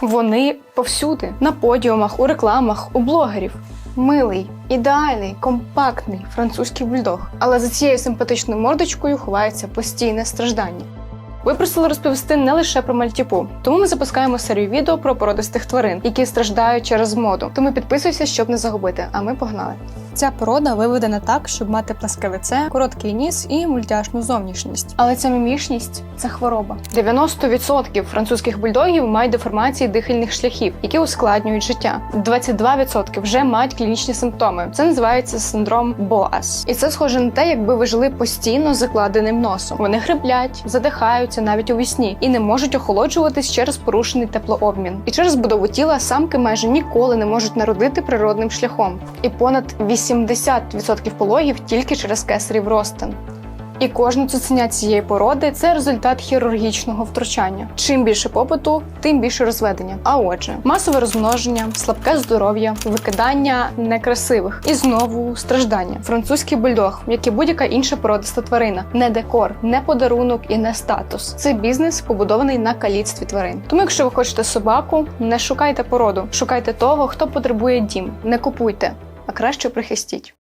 Вони повсюди, на подіумах, у рекламах, у блогерів. Милий, ідеальний, компактний французький бульдог. Але за цією симпатичною мордочкою ховається постійне страждання. Ви просили розповісти не лише про мальтіпу, тому ми запускаємо серію відео про породистих тварин, які страждають через моду. Тому підписуйся, щоб не загубити. А ми погнали. Ця порода виведена так, щоб мати пласке лице, короткий ніс і мультяшну зовнішність. Але ця мімішність це хвороба. 90% французьких бульдогів мають деформації дихальних шляхів, які ускладнюють життя. 22% вже мають клінічні симптоми. Це називається синдром Боас. І це схоже на те, якби ви жили постійно закладеним носом. Вони хриплять, задихаються навіть у вісні і не можуть охолоджуватись через порушений теплообмін. І через будову тіла самки майже ніколи не можуть народити природним шляхом. І понад 80% пологів тільки через кесарів розтин. І кожне цуценя цієї породи це результат хірургічного втручання. Чим більше попиту, тим більше розведення. А отже, масове розмноження, слабке здоров'я, викидання некрасивих і знову страждання. Французький бульдог, як і будь-яка інша породиста тварина, не декор, не подарунок і не статус. Це бізнес, побудований на каліцтві тварин. Тому, якщо ви хочете собаку, не шукайте породу, шукайте того, хто потребує дім. Не купуйте, а краще прихистіть.